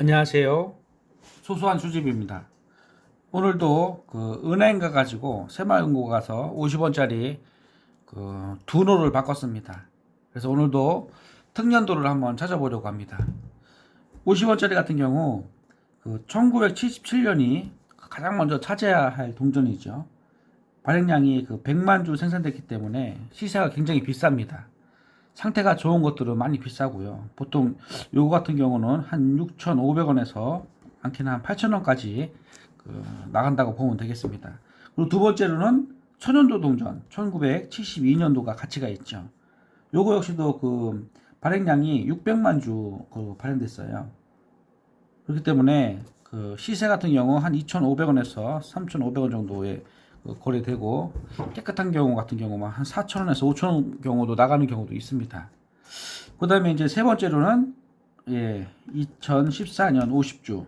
안녕하세요. 소소한 수집입니다. 오늘도 그 은행 가가지고 새마을금고 가서 50원짜리 그 두 노를 바꿨습니다. 그래서 오늘도 특년도를 한번 찾아보려고 합니다. 50원짜리 같은 경우 그 1977년이 가장 먼저 차지해야 할 동전이죠. 발행량이 그 100만 주 생산됐기 때문에 시세가 굉장히 비쌉니다. 상태가 좋은 것들은 많이 비싸고요. 보통 요거 같은 경우는 한 6,500원에서 많게는 한 8,000원까지 그 나간다고 보면 되겠습니다. 그리고 두 번째로는 천연도 동전 1972년도가 가치가 있죠. 요거 역시도 그 발행량이 600만 주 그 발행됐어요. 그렇기 때문에 그 시세 같은 경우 한 2,500원에서 3,500원 정도에 그 거래되고 깨끗한 경우 같은 경우만 한 4,000원에서 5,000원 경우도 나가는 경우도 있습니다. 그 다음에 이제 세 번째로는 예, 2014년 50주.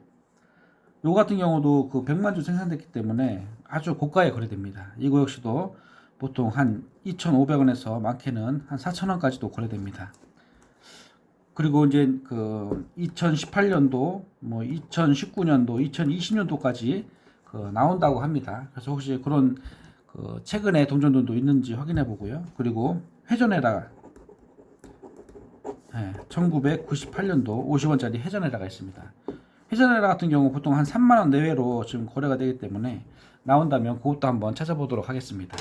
요 같은 경우도 그 100만 주 생산됐기 때문에 아주 고가에 거래됩니다. 이거 역시도 보통 한 2,500원에서 많게는 한 4,000원까지도 거래됩니다. 그리고 이제 그 2018년도, 뭐 2019년도, 2020년도까지 그 나온다고 합니다. 그래서 혹시 그런 그 최근에 동전들도 있는지 확인해 보고요. 그리고 회전에다가 예, 1998년도 50원짜리 회전에다가 있습니다. 회전에다 같은 경우 보통 한 3만 원 내외로 지금 거래가 되기 때문에 나온다면 그것도 한번 찾아보도록 하겠습니다.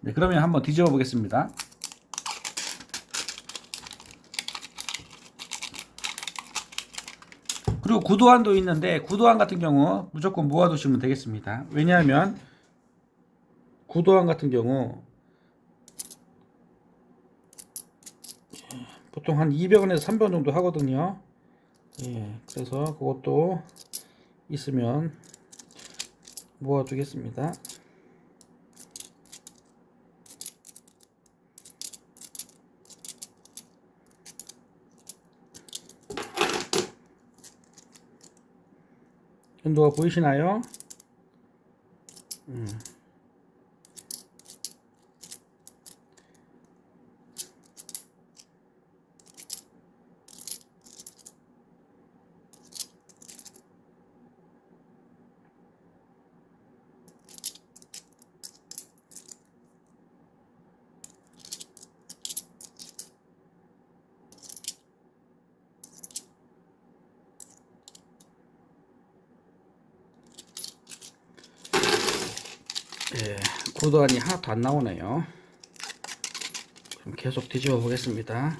네, 그러면 한번 뒤집어 보겠습니다. 그리고 구도안도 있는데 구도안 같은 경우 무조건 모아두시면 되겠습니다. 왜냐하면 구도안 같은 경우 보통 한 200원에서 300원 정도 하거든요. 예, 그래서 그것도 있으면 모아두겠습니다. 연도가 보이시나요? 음. 예, 구도안이 하나도 안 나오네요. 그럼 계속 뒤집어 보겠습니다.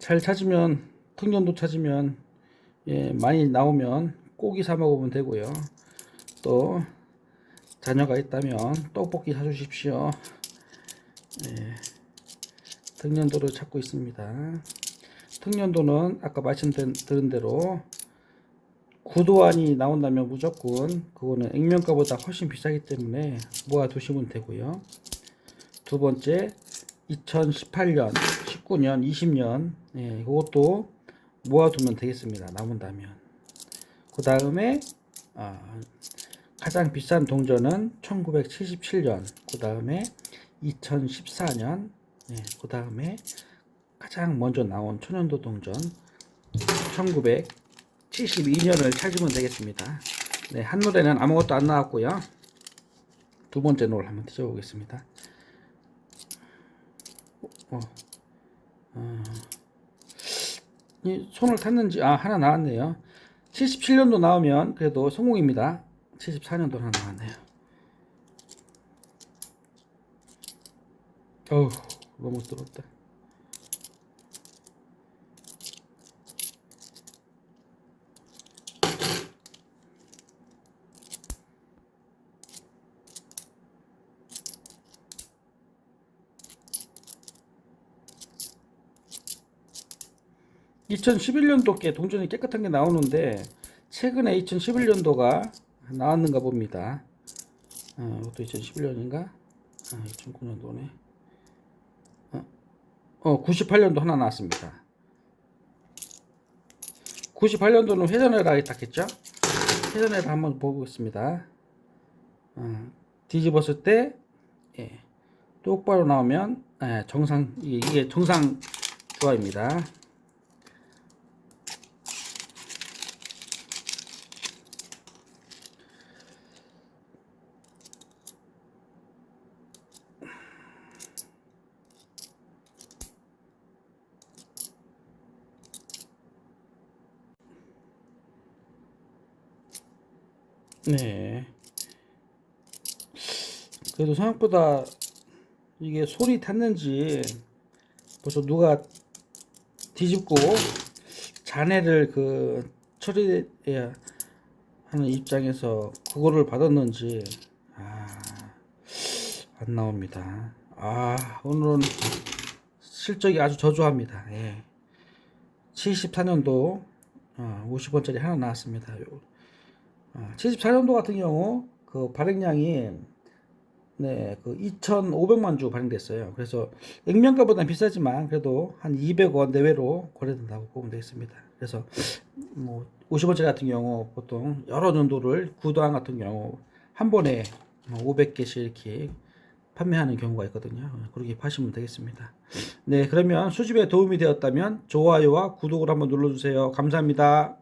잘 찾으면 특년도 찾으면 예, 많이 나오면 고기 사 먹으면 되고요. 또 자녀가 있다면 떡볶이 사주십시오. 예, 특년도를 찾고 있습니다. 특년도는 아까 말씀드린 대로 구도안이 나온다면 무조건 그거는 액면가보다 훨씬 비싸기 때문에 모아두시면 되고요. 두 번째 2018년, 19년, 20년. 예, 이것도 모아두면 되겠습니다. 남은다면. 그 다음에 아, 가장 비싼 동전은 1977년. 그 다음에 2014년. 예, 그 다음에 가장 먼저 나온 천연도 동전 1900 72년을 찾으면 되겠습니다. 네, 한 노래는 아무것도 안 나왔고요. 두 번째 노를 한번 뒤져보겠습니다. 어, 어, 이 손을 탔는지 아 하나 나왔네요. 77년도 나오면 그래도 성공입니다. 74년도 하나 나왔네요. 어우 너무 뜨겁다. 2011년도께 동전이 깨끗한 게 나오는데 최근에 2011년도가 나왔는가 봅니다. 어, 이것도 2011년인가? 아, 2009년도네. 어, 어, 98년도 하나 나왔습니다. 98년도는 회전해라 했겠죠? 회전해라 한번 보겠습니다. 어, 뒤집었을 때 예, 똑바로 나오면 예, 정상 이게 정상 조화입니다. 네. 그래도 생각보다 이게 소리 탔는지 벌써 누가 뒤집고 잔해를 그 처리해야 하는 입장에서 그거를 받았는지 아, 안 나옵니다. 아, 오늘은 실적이 아주 저조합니다. 예. 74년도 어, 50원짜리 하나 나왔습니다. 요, 아, 74년도 같은 경우 그 발행량이 네, 그 2,500만 주 발행됐어요. 그래서 액면가보다는 비싸지만 그래도 한 200원 내외로 거래된다고 보면 되겠습니다. 그래서 뭐 50원짜리 같은 경우 보통 여러 년도를 구도항 같은 경우 한 번에 500개씩 이렇게 판매하는 경우가 있거든요. 그렇게 파시면 되겠습니다. 네, 그러면 수집에 도움이 되었다면 좋아요와 구독을 한번 눌러주세요. 감사합니다.